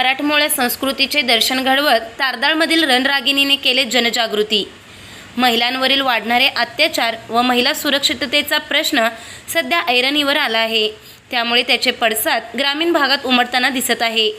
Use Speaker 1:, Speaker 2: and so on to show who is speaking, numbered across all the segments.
Speaker 1: मराठमोळ्या संस्कृतीचे दर्शन घडवत तारदाळमधील रणरागिणीने केले जनजागृती. महिलांवरील वाढणारे अत्याचार व महिला सुरक्षिततेचा प्रश्न सध्या ऐरणीवर आला आहे. त्यामुळे त्याचे पडसाद ग्रामीण भागात उमटताना दिसत आहे.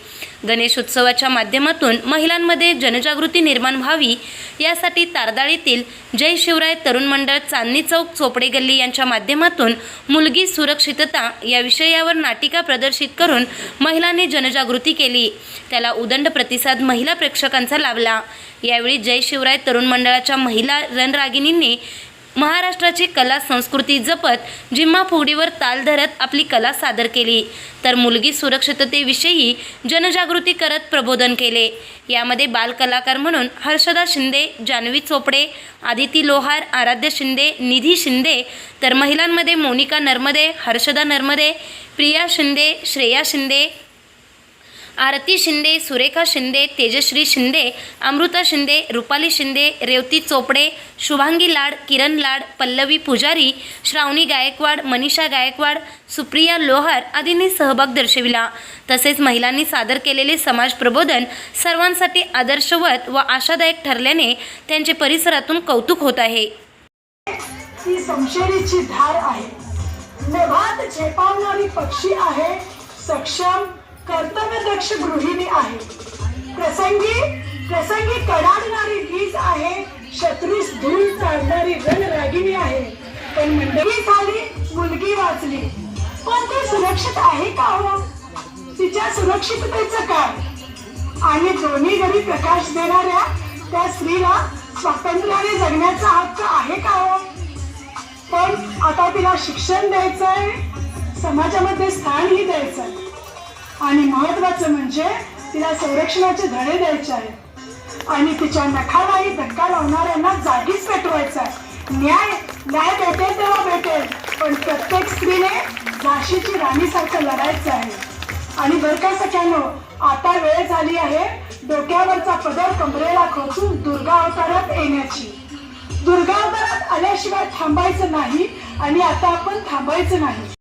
Speaker 1: गणेश उत्सवाच्या माध्यमातून महिलांमध्ये जनजागृती निर्माण व्हावी यासाठी तारदाळीतील जय शिवराय तरुण मंडळ चांदणी चौक चोपडे गल्ली यांच्या माध्यमातून मुलगी सुरक्षितता या विषयावर नाटिका प्रदर्शित करून महिलांनी जनजागृती केली. त्याला उदंड प्रतिसाद महिला प्रेक्षकांचा लाभला. यावेळी जय शिवराय तरुण मंडळाच्या महिला रणरागिणींनी महाराष्ट्राची कला संस्कृती जपत जिम्मा फुगडीवर ताल धरत आपली कला सादर केली. तर मुलगी सुरक्षिततेविषयी जनजागृती करत प्रबोधन केले. यामध्ये बालकलाकार म्हणून हर्षदा शिंदे जान्हवी चोपडे आदिती लोहार आराध्य शिंदे निधी शिंदे तर महिलांमध्ये मोनिका नर्मदे हर्षदा नर्मदे प्रिया शिंदे श्रेया शिंदे आरती शिंदे सुरेखा शिंदे तेजश्री शिंदे अमृता शिंदे रुपाली शिंदे रेवती चोपडे शुभांगी लाड किरण लाड पल्लवी पुजारी श्रावणी गायकवाड मनीषा गायकवाड सुप्रिया लोहार आदींनी सहभाग दर्शविला. तसेच महिलांनी सादर केलेले समाज प्रबोधन सर्वांसाठी आदर्शवत व आशादायक ठरल्याने त्यांचे परिसरातून कौतुक होत आहे.
Speaker 2: ती संशयीची धार आहे. नभात झेपावणारी पक्षी आहे सक्षम कर्तव्यदक्ष गृहिणी आहे. प्रसंगी प्रसंगी कडाडणारी वीज आहे शत्रूस धूळ चालणारी रणरागिणी आहे. पण मंडळी झाली मुलगी वाचली. पण ती सुरक्षित आहे का हो? तिच्या सुरक्षिततेचं काय? आणि दोन्ही घरी प्रकाश देणाऱ्या त्या स्त्रीला स्वातंत्र्याने जगण्याचा हक्क आहे का हो? पण आता तिला शिक्षण द्यायचंय समाजामध्ये स्थानही द्यायचंय. आणि महत्वाचं म्हणजे तिला संरक्षणाचे धडे द्यायचे आहेत. आणि तिच्या नखालाही धक्का लावणाऱ्यांना जागीच पेटवायचा आहे. न्याय न्याय भेटेल तेव्हा भेटेल पण प्रत्येक स्त्रीने झाशीची राणीसारखं लढायचं आहे. आणि बरं का सख्यानो आता वेळ झाली आहे डोक्यावरचा पदर कमरेला खोचून दुर्गा अवतारात येण्याची. दुर्गा अवतारात आल्याशिवाय थांबायचं नाही आणि आता आपण थांबायचं नाही.